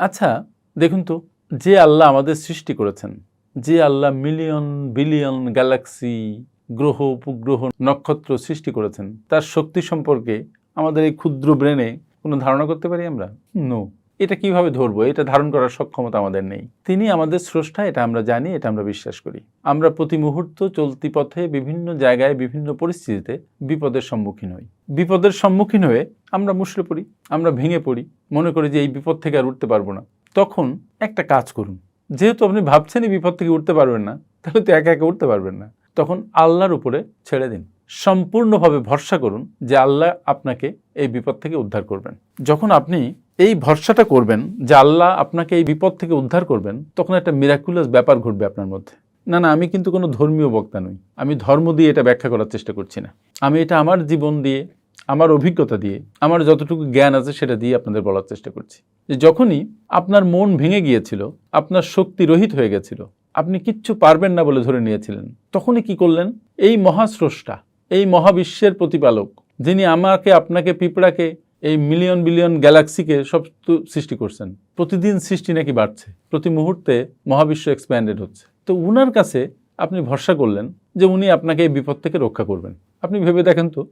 আচ্ছা দেখুন তো, যে আল্লাহ আমাদের সৃষ্টি করেছেন, যে আল্লাহ মিলিয়ন বিলিয়ন গ্যালাক্সি গ্রহ, উপগ্রহ, নক্ষত্র সৃষ্টি করেছেন, তার শক্তি সম্পর্কে আমাদের এই ক্ষুদ্র ব্রেনে কোনো ধারণা করতে পারি আমরা? নো এটা কীভাবে ধরবো? এটা ধারণ করার সক্ষমতা আমাদের নেই। তিনি আমাদের স্রষ্টা, এটা আমরা জানি, এটা আমরা বিশ্বাস করি। আমরা প্রতি মুহূর্ত চলতি পথে বিভিন্ন জায়গায়, বিভিন্ন পরিস্থিতিতে বিপদের সম্মুখীন হই। বিপদের সম্মুখীন হয়ে আমরা মুষড়ে পড়ি, আমরা ভেঙে পড়ি। মনে করি যে এই বিপদ থেকে আর উঠতে পারব না। তখন একটা কাজ করুন। যেহেতু আপনি ভাবছেন এই বিপদ থেকে উঠতে পারবেন না, তাহলে তো একা একা উঠতে পারবেন না। তখন আল্লাহর উপরে ছেড়ে দিন। সম্পূর্ণভাবে ভরসা করুন যে আল্লাহ আপনাকে এই বিপদ থেকে উদ্ধার করবেন। যখন আপনি এই ভরসাটা করবেন যে আল্লাহ আপনাকে এই বিপদ থেকে উদ্ধার করবেন, তখন একটা মিরাকুলাস ব্যাপার ঘটবে আপনার মধ্যে। না না, আমি কিন্তু কোনো ধর্মীয় বক্তা নই। আমি ধর্ম দিয়ে এটা ব্যাখ্যা করার চেষ্টা করছি না। আমি এটা আমার জীবন দিয়ে, আমার অভিজ্ঞতা দিয়ে, আমার যতটুকু জ্ঞান আছে সেটা দিয়ে আপনাদের বলার চেষ্টা করছি। যে যখনই আপনার মন ভেঙে গিয়েছিল, আপনার শক্তি রহিত হয়ে গেছিল, আপনি কিচ্ছু পারবেন না বলে ধরে নিয়েছিলেন, তখনই কি করলেন? এই মহাস্রষ্টা এই মহাবিশ্বের প্রতিপালক, যিনি আমাকে, আপনাকে, পিঁপড়াকে, এই মিলিয়ন বিলিয়ন গ্যালাক্সিকে সব সৃষ্টি করছেন। প্রতিদিন সৃষ্টি নাকি বাড়ছে? প্রতি মুহূর্তে মহাবিশ্ব এক্সপ্যান্ডেড হচ্ছে। তো উনার কাছে আপনি ভরসা করলেন যে উনি আপনাকে এই বিপদ থেকে রক্ষা করবেন। আপনি ভেবে দেখেন তো,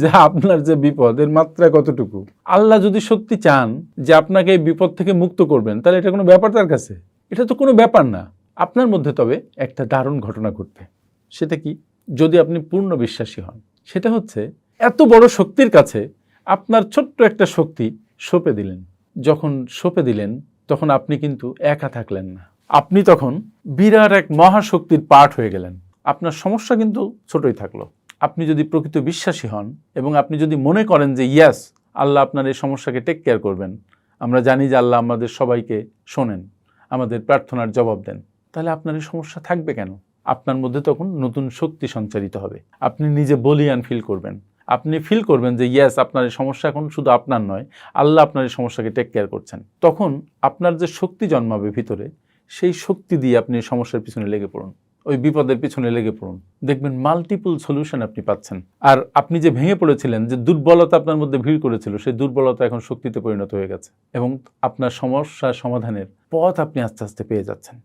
যে আপনার যে বিপদের মাত্রা কতটুকু? আল্লাহ যদি সত্যি চান যে আপনাকে এই বিপদ থেকে মুক্ত করবেন, তাহলে এটা কোনো ব্যাপার তার কাছে? এটা তো কোনো ব্যাপার না। আপনার মধ্যে তবে একটা দারুণ ঘটনা ঘটবে। সেটা কি? যদি আপনি পূর্ণ বিশ্বাসী হন, সেটা হচ্ছে এত বড় শক্তির কাছে আপনার ছোট্ট একটা শক্তি সঁপে দিলেন। যখন সঁপে দিলেন, তখন আপনি কিন্তু একা থাকলেন না। আপনি তখন বিরাট এক মহাশক্তির পাঠ হয়ে গেলেন। আপনার সমস্যা কিন্তু ছোটই থাকল। আপনি যদি প্রকৃত বিশ্বাসী হন এবং আপনি যদি মনে করেন যে, ইয়াস, আল্লাহ আপনার এই সমস্যাকে টেক কেয়ার করবেন। আমরা জানি যে আল্লাহ আমাদের সবাইকে শোনেন, আমাদের প্রার্থনার জবাব দেন। তাহলে আপনার এই সমস্যা থাকবে কেন? আপনার মধ্যে তখন নতুন শক্তি সঞ্চারিত হবে। আপনি নিজে বলিয়ান ফিল করবেন। আপনি ফিল করবেন যে ইয়াস আপনার এই সমস্যা এখন শুধু আপনার নয়। আল্লাহ আপনার এই সমস্যাকে টেক কেয়ার করছেন। তখন আপনার যে শক্তি জন্মাবে ভিতরে, সেই শক্তি দিয়ে আপনি সমস্যার পিছনে লেগে পড়ুন। ওই বিপদের পিছনে লেগে পড়ুন। দেখবেন মাল্টিপল সলিউশন আপনি পাচ্ছেন। আর আপনি যে ভেঙে পড়েছিলেন, যে দুর্বলতা আপনার মধ্যে ভিড় করেছিল, সেই দুর্বলতা এখন শক্তিতে পরিণত হয়ে গেছে। এবং আপনার সমস্যা সমাধানের পথ আপনি আস্তে আস্তে পেয়ে যাচ্ছেন।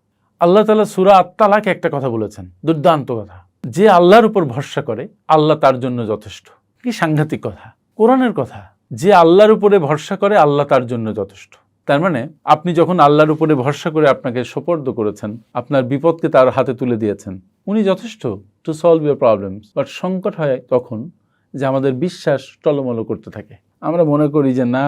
আল্লাহ তালা সুরা আত্মালাকে একটা কথা বলেছেন, দুর্দান্ত কথা। যে আল্লাহর উপর ভরসা করে, আল্লাহ তার জন্য যথেষ্ট। কি সাংঘাতিক কথা। কোরআনের কথা। যে আল্লাহর উপরে ভরসা করে, আল্লাহ তার জন্য যথেষ্ট। তার মানে আপনি যখন আল্লাহর উপরে ভরসা করে আপনাকে সোপর্দ করেছেন, আপনার বিপদকে তার হাতে তুলে দিয়েছেন, উনি যথেষ্ট to solve your problems but সংকট হয় তখন যে আমাদের বিশ্বাস টলমলো করতে থাকে। আমরা মনে করি যে না,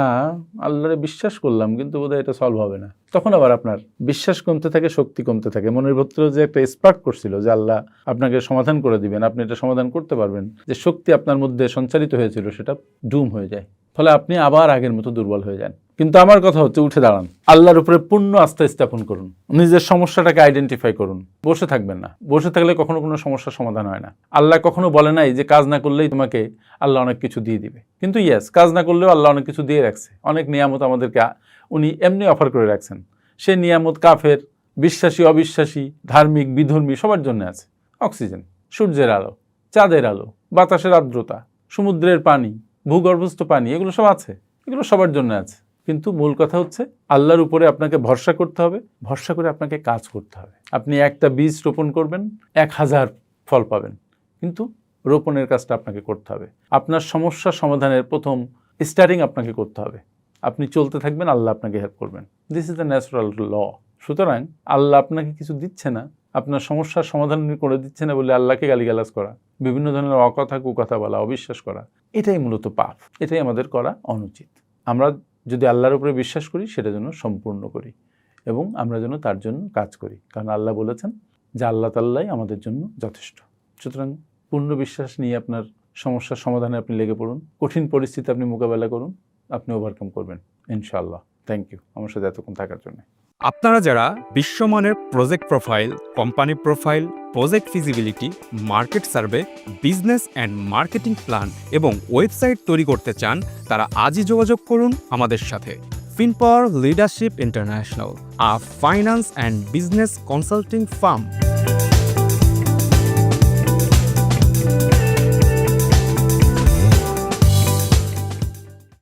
আল্লাহরে বিশ্বাস করলাম, কিন্তু বোধহয় এটা সলভ হবে না। তখন আবার আপনার বিশ্বাস কমতে থাকে, শক্তি কমতে থাকে। মনের ভত্র যে একটা স্পার্ক করছিল যে আল্লাহ আপনাকে সমাধান করে দিবেন, আপনি এটা সমাধান করতে পারবেন, যে শক্তি আপনার মধ্যে সঞ্চারিত হয়েছিল, সেটা ডুম হয়ে যায়। ফলে আপনি আবার আগের মতো দুর্বল হয়ে যান। কিন্তু আমার কথা হচ্ছে, উঠে দাঁড়ান। আল্লাহর উপরে পূর্ণ আস্থা স্থাপন করুন। নিজের সমস্যাটাকে আইডেন্টিফাই করুন। বসে থাকবেন না। বসে থাকলে কখনো কোনো সমস্যার সমাধান হয় না। আল্লাহ কখনো বলে নাই যে কাজ না করলেই তোমাকে আল্লাহ অনেক কিছু দিয়ে দিবে। কিন্তু ইয়েস কাজ না করলেও আল্লাহ অনেক কিছু দিয়ে রাখছে। অনেক নিয়ামত আমাদেরকে উনি এমনি অফার করে রাখছেন। সে নিয়ামত কাফের, বিশ্বাসী, অবিশ্বাসী, ধার্মিক, বিধর্মী সবার জন্য আছে। অক্সিজেন, সূর্যের আলো, চাঁদের আলো, বাতাসের আর্দ্রতা, সমুদ্রের পানি, ভূগর্ভস্থ পানি, এগুলো সব আছে। এগুলো সবার জন্য আছে। কিন্তু মূল কথা হচ্ছে আল্লাহর উপরে আপনাকে ভরসা করতে হবে, ভরসা করে আপনাকে কাজ করতে হবে। আপনি একটা বীজ রোপণ করবেন, এক হাজার ফল পাবেন, কিন্তু রোপণের কাজটা আপনাকে করতে হবে। আপনার সমস্যা সমাধানের প্রথম স্টার্টিং আপনাকে করতে হবে। আপনি চলতে থাকবেন, আল্লাহ আপনাকে হেল্প করবেন। This is the natural law সুতরাং আল্লাহ আপনাকে কিছু দিচ্ছে না, আপনার সমস্যার সমাধান করে দিচ্ছে না বলে আল্লাহকে গালিগালাজ করা, বিভিন্ন ধরনের অকথা কুকথা বলা, অবিশ্বাস করা, এটাই মূলত পাপ, এটাই আমাদের করা অনুচিত। আমরা যদি আল্লাহর উপরে বিশ্বাস করি, সেটা যেন সম্পূর্ণ করি এবং আমরা যেন তার জন্য কাজ করি। কারণ আল্লাহ বলেছেন যে আল্লাহ তাল্লাই আমাদের জন্য যথেষ্ট। সুতরাং পূর্ণ বিশ্বাস নিয়ে আপনার সমস্যার সমাধানে আপনি লেগে পড়ুন, কঠিন পরিস্থিতি আপনি মোকাবেলা করুন, আপনি ওভারকাম করবেন, ইনশাআল্লাহ। থ্যাংক ইউ আমার সাথে এতক্ষণ থাকার জন্য। আপনারা যারা বিশ্বমানের project profile, company profile, project feasibility, market survey, business and marketing plan এবং ওয়েবসাইট তৈরি করতে চান, তারা আজই যোগাযোগ করুন আমাদের সাথে। FinPower leadership international, a finance and business consulting firm.